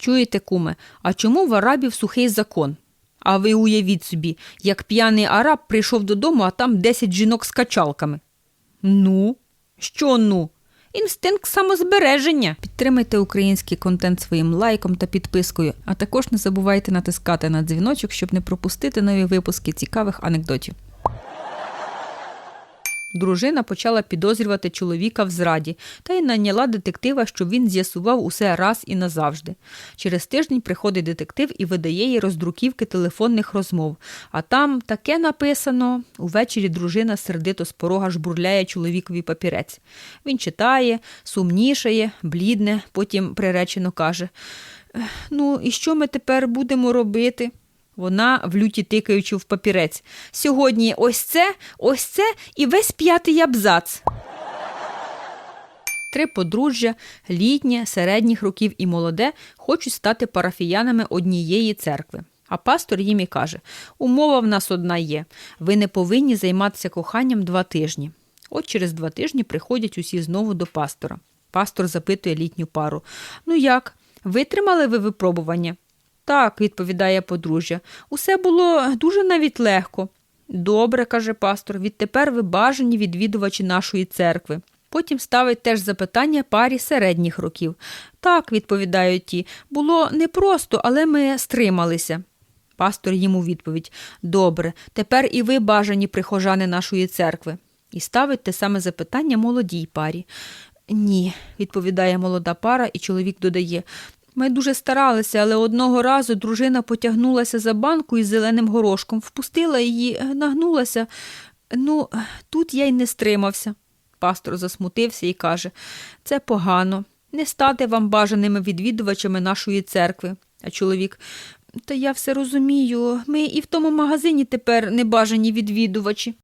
Чуєте, куме, а чому в арабів сухий закон? А ви уявіть собі, як п'яний араб прийшов додому, а там 10 жінок з качалками. Ну, що ну? Інстинкт самозбереження. Підтримайте український контент своїм лайком та підпискою, а також не забувайте натискати на дзвіночок, щоб не пропустити нові випуски цікавих анекдотів. Дружина почала підозрювати чоловіка в зраді та й наняла детектива, щоб він з'ясував усе раз і назавжди. Через тиждень приходить детектив і видає їй роздруківки телефонних розмов. А там таке написано. Увечері дружина сердито з порога жбурляє чоловікові папірець. Він читає, сумнішає, блідне, потім приречено каже: Ну, і що ми тепер будемо робити? Вона в люті тикаючи в папірець. Сьогодні ось це, ось це і весь п'ятий абзац. Три подружжя, літнє, середніх років і молоде, хочуть стати парафіянами однієї церкви. А пастор їм і каже: умова в нас одна є. Ви не повинні займатися коханням два тижні. От через два тижні приходять усі знову до пастора. Пастор запитує літню пару: Ну як, витримали ви випробування? Так, відповідає подружжя. Усе було дуже навіть легко. Добре, каже пастор, відтепер ви бажані відвідувачі нашої церкви. Потім ставить теж запитання парі середніх років. Так, відповідають ті, було непросто, але ми стрималися. Пастор їм у відповідь Добре, тепер і ви бажані прихожани нашої церкви. І ставить те саме запитання молодій парі. Ні, відповідає молода пара, і чоловік додає. Ми дуже старалися, але одного разу дружина потягнулася за банку із зеленим горошком, впустила її, е, нагнулася. Ну, тут я й не стримався. Пастор засмутився і каже це погано. Не стати вам бажаними відвідувачами нашої церкви. А чоловік, та я все розумію. Ми і в тому магазині тепер небажані відвідувачі.